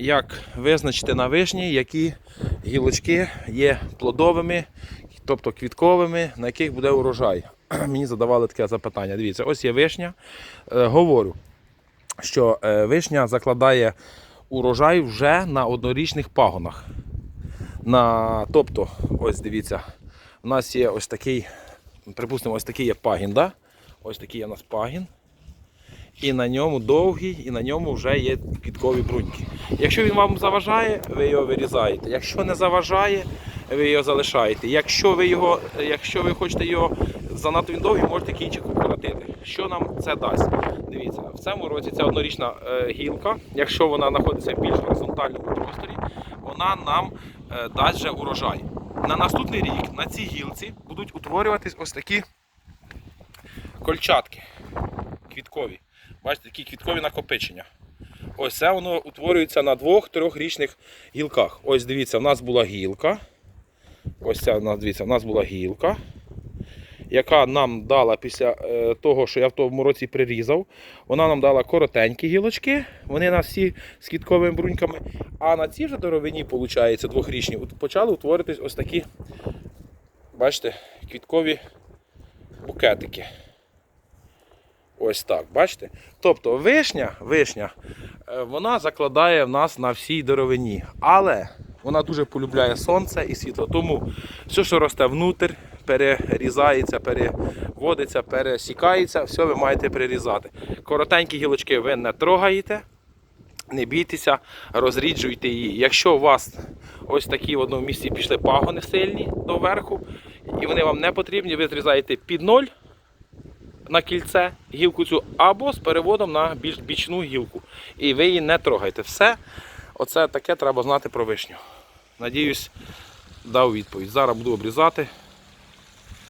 Як визначити на вишні, які гілочки є плодовими, тобто квітковими, на яких буде урожай? Мені задавали таке запитання. Дивіться, ось є вишня. Е, говорю, що е, вишня закладає урожай вже на однорічних пагонах. На, тобто, ось дивіться, у нас є ось такий, припустимо, ось такий є пагін. Да? Ось такий є у нас пагін. І на ньому довгий, і на ньому вже є квіткові бруньки. Якщо він вам заважає, ви його вирізаєте. Якщо не заважає, ви його залишаєте. Якщо ви його, якщо ви хочете його занадто він довгий, можете кінчик укоротити. Що нам це дасть? Дивіться, в цьому році ця однорічна е, гілка, якщо вона знаходиться в більш горизонтальному просторі, вона нам е, дасть вже урожай. На наступний рік на цій гілці будуть утворюватись ось такі кольчатки квіткові. Бачите, такі квіткові накопичення. Ось це воно утворюється на двох-трьохрічних гілках. Ось дивіться, в нас була гілка. Ось ця в нас, дивіться, в нас була гілка, яка нам дала після е, того, що я в тому році прирізав, вона нам дала коротенькі гілочки, вони на всі з квітковими бруньками. А на цій вже деревині, виходить, двохрічні, почали утворитись ось такі, бачите, квіткові букетики. Ось так, бачите? Тобто вишня, вишня, е, вона закладає в нас на всій деревині. Але вона дуже полюбляє сонце і світло. Тому все, що росте внутрь, перерізається, переводиться, пересікається, все ви маєте перерізати. Коротенькі гілочки ви не трогаєте, не бійтеся, розріджуйте її. Якщо у вас ось такі в одному місці пішли пагони сильні до верху, і вони вам не потрібні, ви зрізаєте під ноль на кільце гілку цю або з переводом на більш бічну гілку. І ви її не трогаєте. Все, оце таке треба знати про вишню. Надіюсь, дав відповідь. Зараз буду обрізати.